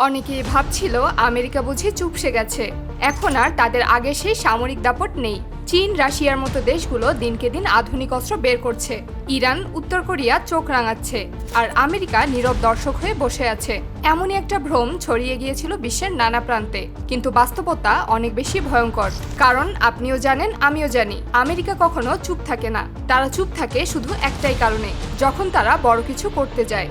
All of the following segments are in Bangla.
অনেকেই ভাবছিল আমেরিকা বুঝি চুপসে গেছে। এখন আর তাদের আগে সেই সামরিক দাপট নেই। চীন, রাশিয়ার মতো দেশগুলো দিনকে দিন আধুনিক অস্ত্র বের করছে। ইরান, উত্তর কোরিয়া চোখ রাঙাচ্ছে। আর আমেরিকা নীরব দর্শক হয়ে বসে আছে। এমনই একটা ভ্রম ছড়িয়ে গিয়েছিল বিশ্বের নানা প্রান্তে। কিন্তু বাস্তবতা অনেক বেশি ভয়ঙ্কর। কারণ আপনিও জানেন, আমিও জানি, আমেরিকা কখনো চুপ থাকে না। তারা চুপ থাকে শুধু একটাই কারণে, যখন তারা বড় কিছু করতে যায়।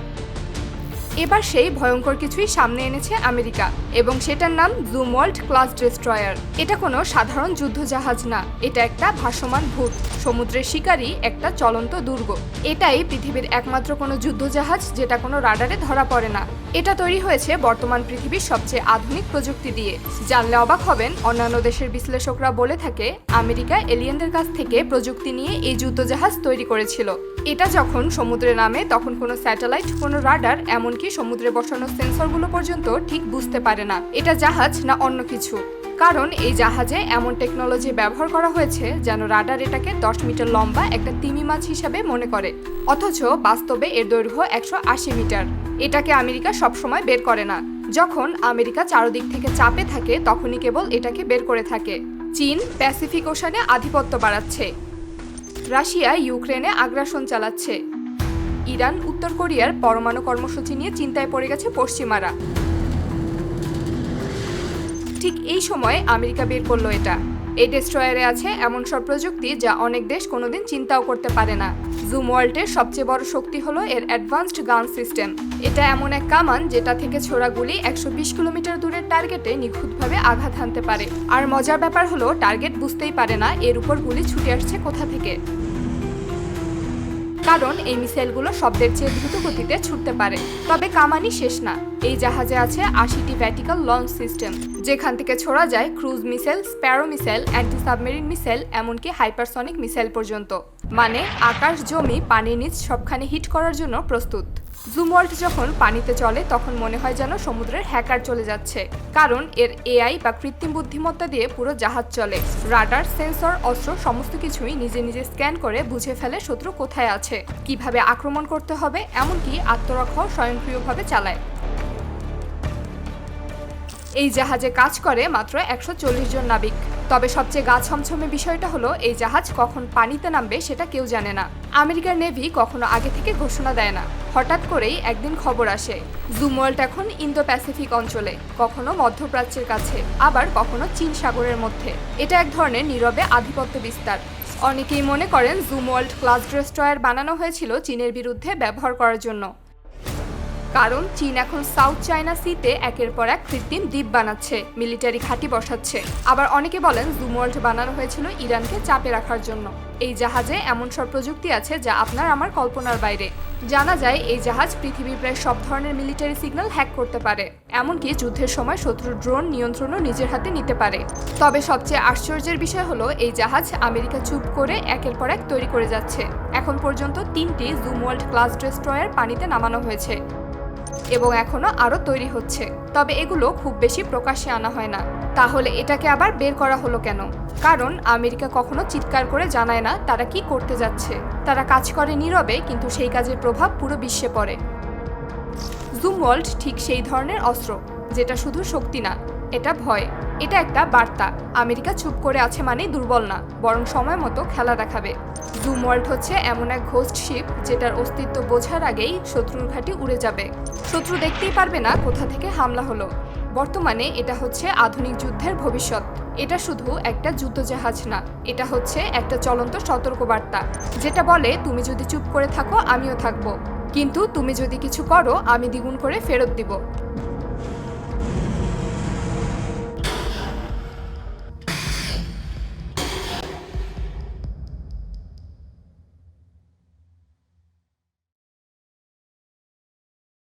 এবার সেই ভয়ঙ্কর কিছুই সামনে এনেছে আমেরিকা, এবং সেটার নাম জুম ওয়ার্ল্ড ক্লাস ডেস্ট্রয়ার। এটা কোনো সাধারণ যুদ্ধজাহাজ না, এটা একটা ভাসমান ভূত, সমুদ্রের শিকারী একটা চলন্ত দুর্গ। এটাই পৃথিবীর একমাত্র কোনো যুদ্ধজাহাজ যেটা কোনো রাডারে ধরা পড়ে না। এটা তৈরি হয়েছে বর্তমান পৃথিবীর সবচেয়ে আধুনিক প্রযুক্তি দিয়ে। জানলে অবাক হবেন, অন্যান্য দেশের বিশ্লেষকরা বলে থাকে, আমেরিকা এলিয়েনদের কাছ থেকে প্রযুক্তি নিয়ে এই যুদ্ধজাহাজ তৈরি করেছিল। এটা যখন সমুদ্রে নামে, তখন কোনো স্যাটেলাইট, কোনো রাডার, এমনকি সমুদ্রে বসানো সেন্সরগুলো পর্যন্ত ঠিক বুঝতে পারে না। এটা জাহাজ না অন্য কিছু। কারণ এই জাহাজে এমন টেকনোলজি ব্যবহার করা হয়েছে যেন রাডার এটাকে দশ মিটার লম্বা একটা তিমি মাছ হিসাবে মনে করে। অথচ বাস্তবে এর দৈর্ঘ্য একশো আশি মিটার। এটাকে আমেরিকা সবসময় বের করে না। যখন আমেরিকা চারদিক থেকে চাপে থাকে, তখনই কেবল এটাকে বের করে থাকে। চীন প্যাসিফিক ওশানে আধিপত্য বাড়াচ্ছে। রাশিয়া ইউক্রেনে আগ্রাসন চালাচ্ছে। ইরান, উত্তর কোরিয়ার পরমাণু কর্মসূচি নিয়ে চিন্তায় পড়ে গেছে পশ্চিমারা। ঠিক এই সময়ে আমেরিকা বের করল এটা। এই ডেস্ট্রয়ারে আছে এমন সব প্রযুক্তি যা অনেক দেশ কোনোদিন চিন্তাও করতে পারে না। জুম ওয়ার্ল্ডের সবচেয়ে বড় শক্তি হলো এর অ্যাডভান্সড গান সিস্টেম এটা এমন এক কামান যেটা থেকে ছোড়া গুলি একশো বিশ কিলোমিটার দূরের টার্গেটে নিখুঁতভাবে আঘাত হানতে পারে। আর মজার ব্যাপার হলো টার্গেট বুঝতেই পারে না এর উপর গুলি ছুটে আসছে কোথা থেকে। কারণ এই মিসাইলগুলো শব্দের চেয়ে দ্রুত গতিতে ছুটতে পারে। তবে কামানি শেষ না। এই জাহাজে আছে আশিটি ভ্যাটিক্যাল লঞ্চ সিস্টেম যেখান থেকে ছোড়া যায় cruise missile sparrow missile anti submarine missile এমনকি হাইপারসনিক মিসাইল পর্যন্ত। মানে আকাশ, জমি, পানির নিচ সবখানে হিট করার জন্য প্রস্তুত। জুম ওয়ার্ল্ড যখন পানিতে চলে, তখন মনে হয় যেন সমুদ্রের হ্যাকার চলে যাচ্ছে। কারণ এর এআই বা কৃত্রিম বুদ্ধিমত্তা দিয়ে পুরো জাহাজ চলে। রাডার, সেন্সর, অস্ত্র সমস্ত কিছুই নিজে নিজে স্ক্যান করে বুঝে ফেলে শত্রু কোথায় আছে, কীভাবে আক্রমণ করতে হবে, এমনকি আত্মরক্ষাও স্বয়ংক্রিয়ভাবে চালায়। এই জাহাজে কাজ করে মাত্র একশো চল্লিশ জন নাবিক। তবে সবচেয়ে গা ছমছমে বিষয়টা হলো, এই জাহাজ কখন পানিতে নামবে সেটা কেউ জানে না। আমেরিকার নেভি কখনো আগে থেকে ঘোষণা দেয় না। হঠাৎ করেই একদিন খবর আসে জুম এখন ইন্দো প্যাসিফিক অঞ্চলে, কখনো মধ্যপ্রাচ্যের কাছে, আবার কখনো চীন সাগরের মধ্যে। এটা এক ধরনের নীরবে আধিপত্য বিস্তার। অনেকেই মনে করেন জুম ক্লাস ড্রেস্ট্রয়ার বানানো হয়েছিল চীনের বিরুদ্ধে ব্যবহার করার জন্য। কারণ চীন এখন সাউথ চায়না সিতে একের পর এক কৃত্রিম দ্বীপ বানাচ্ছে, মিলিটারি ঘাঁটি বসাচ্ছে। আবার অনেকে বলেন জুমওয়ার্ল্ড বানানো হয়েছিল ইরানকে চাপে রাখার জন্য। এই জাহাজে এমন সব প্রযুক্তি আছে যা আপনার আমার কল্পনার বাইরে। জানা যায় এই জাহাজ পৃথিবীর প্রায় সব ধরনের মিলিটারি সিগন্যাল হ্যাক করতে পারে, এমনকি যুদ্ধের সময় শত্রুর ড্রোন নিয়ন্ত্রণও নিজের হাতে নিতে পারে। তবে সবচেয়ে আশ্চর্যের বিষয় হলো, এই জাহাজ আমেরিকা চুপ করে একের পর এক তৈরি করে যাচ্ছে। এখন পর্যন্ত তিনটি জুম ওয়ার্ল্ড ক্লাস ডেস্ট্রয়ার পানিতে নামানো হয়েছে। এবং এখনও আরও তৈরি হচ্ছে। তবে এগুলো খুব বেশি প্রকাশ্যে আনা হয় না। তাহলে এটাকে আবার বের করা হলো কেন? কারণ আমেরিকা কখনো চিৎকার করে জানায় না তারা কি করতে যাচ্ছে। তারা কাজ করে নীরবে, কিন্তু সেই কাজের প্রভাব পুরো বিশ্বে পড়ে। জুম ওয়ার্ল্ড ঠিক সেই ধরনের অস্ত্র। যেটা শুধু শক্তি না, এটা ভয়। এটা একটা বার্তা। আমেরিকা চুপ করে আছে মানেই দুর্বল না, বরং সময় মতো খেলা দেখাবে। জুম ওয়ার্ল্ড হচ্ছে এমন এক ঘোস্ট শিপ, যেটার অস্তিত্ব বোঝার আগেই শত্রুর ঘাঁটি উড়ে যাবে। শত্রু দেখতেই পারবে না কোথা থেকে হামলা হলো। বর্তমানে এটা হচ্ছে আধুনিক যুদ্ধের ভবিষ্যৎ। এটা শুধু একটা যুদ্ধজাহাজ না, এটা হচ্ছে একটা চলন্ত সতর্কবার্তা, যেটা বলে, তুমি যদি চুপ করে থাকো, আমিও থাকব। কিন্তু তুমি যদি কিছু করো, আমি দ্বিগুণ করে ফেরত দিব।